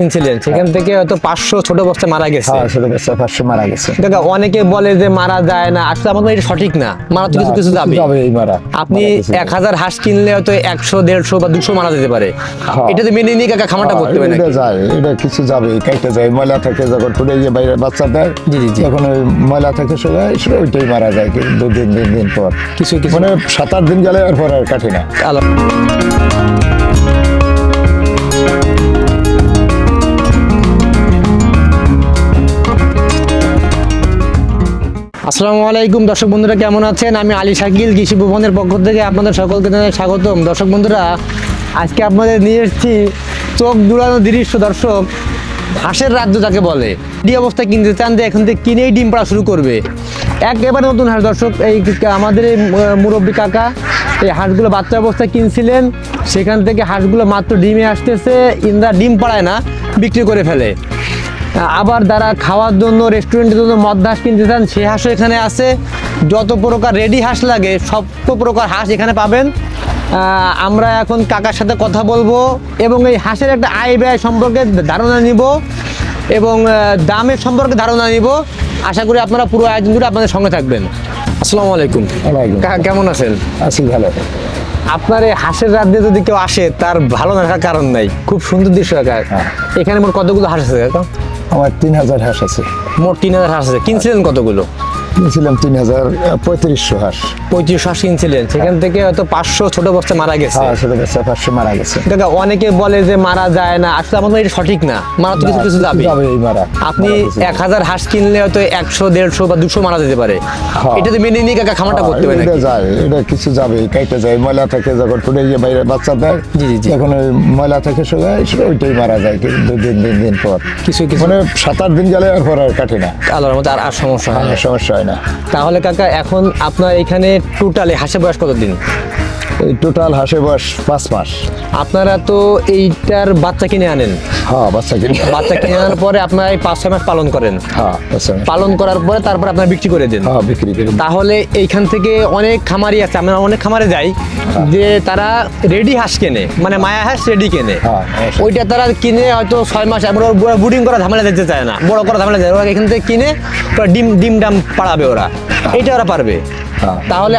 কিনছিলেন সেখান থেকে হয়তো পাঁচশো ছোট বস্তা মারা গেছে। হ্যাঁ ছোট বাচ্চা পাঁচশো মারা গেছে। কাকা অনেকে বলে যে মারা যায় না আসলে আমার এটা সঠিক না। মারা তো কিছু কিছু যাবে। আপনি এক হাজার হাঁস কিনলে হয়তো একশো দেড়শো বা দুশো মারা যেতে পারে। হ্যাঁ। এটা তো মেনে নিয়ে কাকা খামারটা হ্যাঁ, করতে এটা যায় এটা কিছু যাবে কাইতে যায়। ময়লা থেকে যখন ফুটে গিয়ে বাইরে বাচ্চা দেয় জি, জি, ওই ময়লা থেকে সবাই ওইটাই মারা যায় দু দিন তিন দিন পর। কিছু কিছু মানে সাত আট দিন গেলে এরপর আর কাটে না। আসসালামু আলাইকুম। দর্শক বন্ধুরা, কেমন আছেন? আমি আলী শাকিল, কৃষি ভবনের পক্ষ থেকে আপনাদের সকলকে জানাই স্বাগতম। দর্শক বন্ধুরা, আজকে আপনাদের নিয়ে এসেছি চোখ জুড়ানো দৃশ্য। দর্শক, হাঁসের রাজ্য যাকে বলে ডি অবস্থায় কিনতে চান যে এখন থেকে কিনেই ডিম পাড়া শুরু করবে? একেবারে নতুন হাঁস। দর্শক, এই আমাদের এই মুরব্বী কাকা, এই হাঁসগুলো বাচ্চা অবস্থায় কিনছিলেন। সেখান থেকে হাঁসগুলো মাত্র ডিমে আসতেছে ইন্দা ডিম পাড়ায় না, বিক্রি করে ফেলে। আবার যারা খাওয়ার জন্য রেস্টুরেন্টের জন্য মদ হাঁস কিনতে চান সে হাঁসও এখানে আছে। যত প্রকার রেডি হাঁস লাগে সব প্রকার হাঁস এখানে পাবেন। আমরা এখন কাকার সাথে কথা বলব এবং এই হাঁসের একটা আয় ব্যয় সম্পর্কে ধারণা নিব এবং দামের সম্পর্কে ধারণা নিব। আশা করি আপনারা পুরো আয়োজন করে আপনাদের সঙ্গে থাকবেন। আসসালামু আলাইকুম। কাকা কেমন আছেন? আছি ভালো। আপনার এই হাঁসের রাজ্যে যদি কেউ আসে তার ভালো থাকার কারণ নাই। খুব সুন্দর দৃশ্য হ্যাঁ। এখানে মোট কতগুলো হাঁস আছে কাকা? আমার তিন হাজার হাঁস আছে। মোট তিন হাজার হাঁস আছে। কিনছিলেন কতগুলো? কিনছিলাম তিন হাজার পঁয়ত্রিশশো হাঁস। পঁয়ত্রিশ হাঁস কিনছিলেন। সেখান থেকে হয়তো পাঁচশো ছোট বস্তা মারা গেছে। হ্যাঁ ছোট বাচ্চা পাঁচশো মারা গেছে। কাকা অনেকে বলে যে মারা যায় না। আসলে আমার এটা সঠিক না। মারা তো কিছু কিছু যাবে। মারা। আপনি এক হাজার হাঁস কিনলে হয়তো একশো দেড়শো বা দুশো মারা যেতে পারে। হ্যাঁ। এটা তো মেনে নিয়ে কাকা খামারটা করতে এটা যায় এটা কিছু যাবে কাইতে যায়। ময়লা থেকে যখন ফুটে গিয়ে বাইরে বাচ্চা দেয় জি, জি, জি। ওই ময়লা থেকে সবাই ওইটাই মারা যায় কি দু দিন তিন দিন পর। কিছু কিছু। মানে সাত আট দিন গেলে এরপর আর কাটে না। আল্লাহর মতো আর আর সমস্যা হয়। সমস্যা হয় না। তাহলে কাকা এখন আপনার এখানে টোটালে হাঁসের বয়স কতদিন? এই টোটাল হাসে বয়স পাঁচ মাস। আপনারা তো এইটার বাচ্চা কিনে আনেন। হ্যাঁ বাচ্চা কিনে বাচ্চা কিনে আনার পরে আপনার এই পাঁচ ছয় মাস পালন করেন। হ্যাঁ পালন করার পরে তারপর আপনার বিক্রি করে দেন। হ্যাঁ বিক্রি করি তাহলে এইখান থেকে অনেক খামারি আছে আমরা অনেক খামারে যাই যে তারা রেডি হাঁস কেনে মানে মায়া হাঁস রেডি কেনে। হ্যাঁ, হ্যাঁ। ওইটা তারা কিনে হয়তো ছয় মাস এবার বুডিং করা ঝামেলা যেতে চায় না বড় করা ঝামেলা যায় ওরা এখান থেকে কিনে ওরা ডিম ডিম ডাম পাড়াবে ওরা। এইটা ওরা পারবে। হ্যাঁ, তাহলে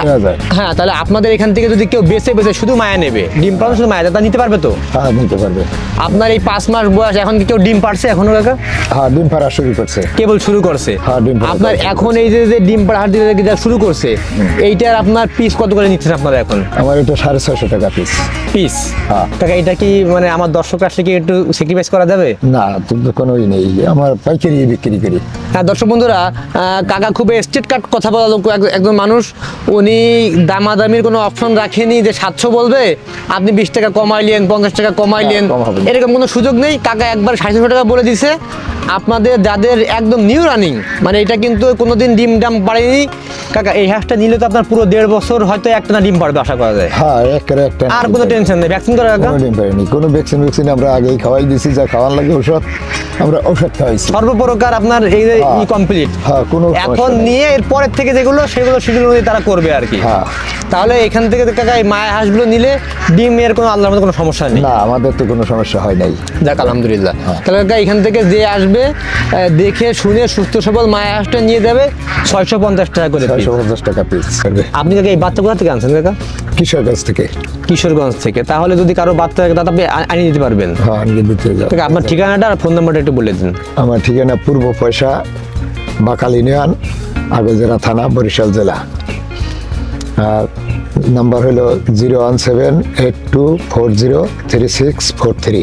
হ্যাঁ তাহলে আপনাদের এখান থেকে যদি কেউ বেছে বেছে শুধু মায়া নেবে ডিম পাড়ানো শুধু মায়া তা নিতে পারবে তো? হ্যাঁ নিতে পারবে। আপনার এই পাঁচ মাস বয়স এখন কি কেউ ডিম পাড়ছে এখনও কাকা? হ্যাঁ ডিম পাড়া শুরু করছে। কেবল শুরু করছে? হ্যাঁ, ডিম আপনার এখন এই যে যে ডিম পাড়া হাট দিয়ে যা শুরু করছে এইটার আপনার পিস কত করে নিচ্ছেন আপনারা এখন? আমার এটা সাড়ে ছয়শো টাকা পিস পিস হ্যাঁ। কাকা এটা কি মানে আমার দর্শক আসলে কি একটু স্যাক্রিফাইস করা যাবে? না কিন্তু কোনোই নেই। আমার পাইকারি বিক্রি করি। হ্যাঁ দর্শক বন্ধুরা কাকা খুব স্টেট কাট কথা বলা একজন মানুষ। উনি দামাদামির কোনো অপশন রাখেনি যে সাতশো বলবে আপনি বিশ টাকা কমাইলেন পঞ্চাশ টাকা কমাইলেন না। এরকম কোনো সুযোগ নেই কাকা একবার সাড়ে টাকা বলে দিছে আপনাদের যাদের একদম নিউ রানিং মানে এটা কিন্তু কোনোদিন ডিম ডাম পারেনি কাকা এই হাঁসটা নিলে তো আপনার পুরো দেড় বছর হয়তো একটা না ডিম পারবে আশা করা যায়। হ্যাঁ একেবারে একটা আর কোনো টেনশন নেই। ভ্যাকসিন করা কাকা কোনো ডিম পাইনি কোনো ভ্যাকসিন ভ্যাকসিন আমরা আগেই খাওয়াই দিছি যা খাওয়ার লাগে ওষুধ আমরা ওষুধ খাওয়াইছি। সর্বপ্রকার আপনার এই যে হ্যাঁ। ই কমপ্লিট হ্যাঁ কোনো এখন নিয়ে এর পরের থেকে যেগুলো সেগুলো সেগুলো অনুযায়ী তারা করবে আর কি। হ্যাঁ। তাহলে এখান থেকে কাকা এই মায়ের হাঁসগুলো নিলে ডিম এর কোনো আল্লাহর মতো কোনো সমস্যা নেই। না আমাদের তো কোনো সমস্যা হয় নাই। যাক আলহামদুলিল্লাহ। হ্যাঁ। তাহলে কাকা এখান থেকে যে আসবে আহ, দেখে শুনে সুস্থ সবল মায়া হাঁসটা নিয়ে যাবে ছয়শো পঞ্চাশ টাকা করে ছয়শো পঞ্চাশ টাকা পিস করবে আপনি কাকা এই বাচ্চা কোথা থেকে আনছেন কাকা? কিশোর কাছ থেকে। কিশোরগঞ্জ থেকে। তাহলে যদি কারও বাচ্চা থাকে তাহলে আপনি আনিয়ে দিতে পারবেন। হ্যাঁ আনিয়ে দিতে যাও আপনার ঠিকানাটা আর ফোন নাম্বারটা একটু বলে দিন। আমার ঠিকানা পূর্ব পয়সা বাকাল ইউনিয়ন আগলজেরা থানা বরিশাল জেলা। আর নাম্বার হলো zero one seven eight two four zero three six four three